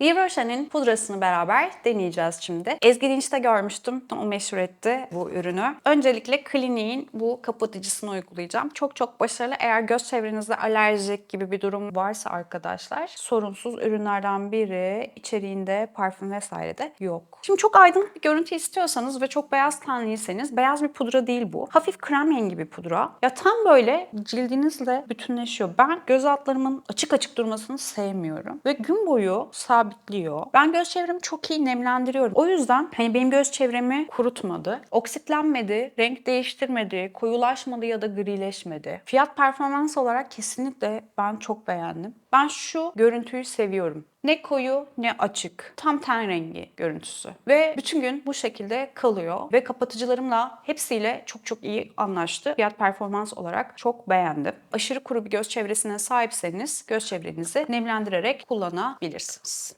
Viverşen'in pudrasını beraber deneyeceğiz şimdi. Ezgi Dinç'te görmüştüm. O meşhur etti bu ürünü. Öncelikle Clinique'in bu kapatıcısını uygulayacağım. Çok çok başarılı. Eğer göz çevrenizde alerjik gibi bir durum varsa arkadaşlar sorunsuz ürünlerden biri. İçeriğinde parfüm vesaire de yok. Şimdi çok aydınlık bir görüntü istiyorsanız ve çok beyaz tenliyseniz beyaz bir pudra değil bu. Hafif krem rengi bir pudra. Ya tam böyle cildinizle bütünleşiyor. Ben göz altlarımın açık açık durmasını sevmiyorum. Ve gün boyu sabitliyor. Ben göz çevremi çok iyi nemlendiriyorum. O yüzden hani benim göz çevremi kurutmadı. Oksitlenmedi, renk değiştirmedi, koyulaşmadı ya da grileşmedi. Fiyat performans olarak kesinlikle ben çok beğendim. Ben şu görüntüyü seviyorum. Ne koyu ne açık. Tam ten rengi görüntüsü. Ve bütün gün bu şekilde kalıyor. Ve kapatıcılarımla hepsiyle çok çok iyi anlaştı. Fiyat performans olarak çok beğendim. Aşırı kuru bir göz çevresine sahipseniz göz çevrenizi nemlendirerek kullanabilirsiniz.